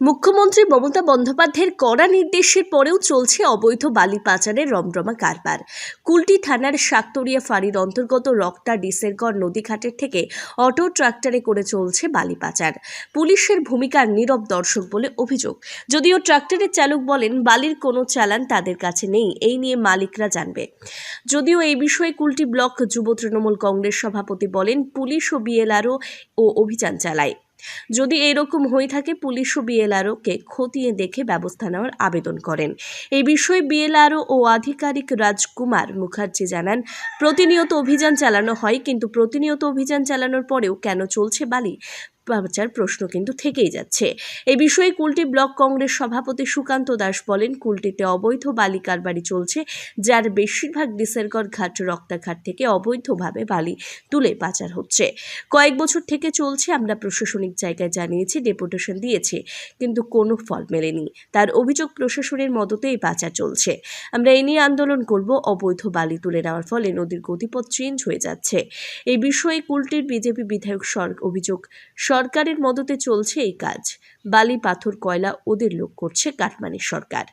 মুখ্যমন্ত্রী মমতা বন্দ্যোপাধ্যায়ের কড়া নির্দেশের পরেও চলছে অবৈধ বালি পাচারের রমরমা কারবার। কুলটি থানার শাকতরিয়া ফাঁড়ির অন্তর্গত রক্তা ডিসেরগড় নদীঘাটের থেকে অটো ট্রাক্টরে করে চলছে বালি পাচার। পুলিশের ভূমিকার নীরব দর্শক বলে অভিযোগ। যদিও ট্রাক্টরের চালক বলেন, বালির কোনো চালান তাদের কাছে নেই, এই নিয়ে মালিকরা জানবে। যদিও এই বিষয়ে কুলটি ব্লক যুব তৃণমূল কংগ্রেস সভাপতি বলেন, পুলিশ ও বিএলআরও ও অভিযান চালায়। যদি এরকম হয়ে থাকে পুলিশ ও বিএলআরওকে খতিয়ে দেখে ব্যবস্থা নেওয়ার আবেদন করেন। এই বিষয়ে বিএলআরও ও আধিকারিক রাজকুমার মুখার্জি জানান, প্রতিনিয়ত অভিযান চালানো হয়, কিন্তু প্রতিনিয়ত অভিযান চালানোর পরেও কেন চলছে বালি? পাচার প্রশ্ন কিন্তু থেকেই যাচ্ছে। এ বিষয়ে কুলটি ব্লক কংগ্রেস সভাপতি সুকান্ত দাস বলেন, কুলটিতে অবৈধ বালি কারবারি চলছে, যার বেশিরভাগ ডিসেরগড় ঘাট রক্তাঘাট থেকে অবৈধভাবে বালি তুলে পাচার হচ্ছে। কয়েক বছর থেকে চলছে, আমরা প্রশাসনিক জায়গায় জানিয়েছি, ডেপুটেশন দিয়েছি, কিন্তু কোনো ফল মেলেনি। তার অভিযোগ প্রশাসনের মদতেই পাচার চলছে। আমরা এ নিয়ে আন্দোলন করব, অবৈধ বালি তুলে নেওয়ার ফলে নদীর গতিপথ চেঞ্জ হয়ে যাচ্ছে। এই বিষয়ে কুলটির বিজেপি বিধায়ক সর অভিযোগ সরকারের মদতে চলছে এই কাজ। বালি পাথর কয়লা ওদের লোক করছে কাঠমানি সরকার।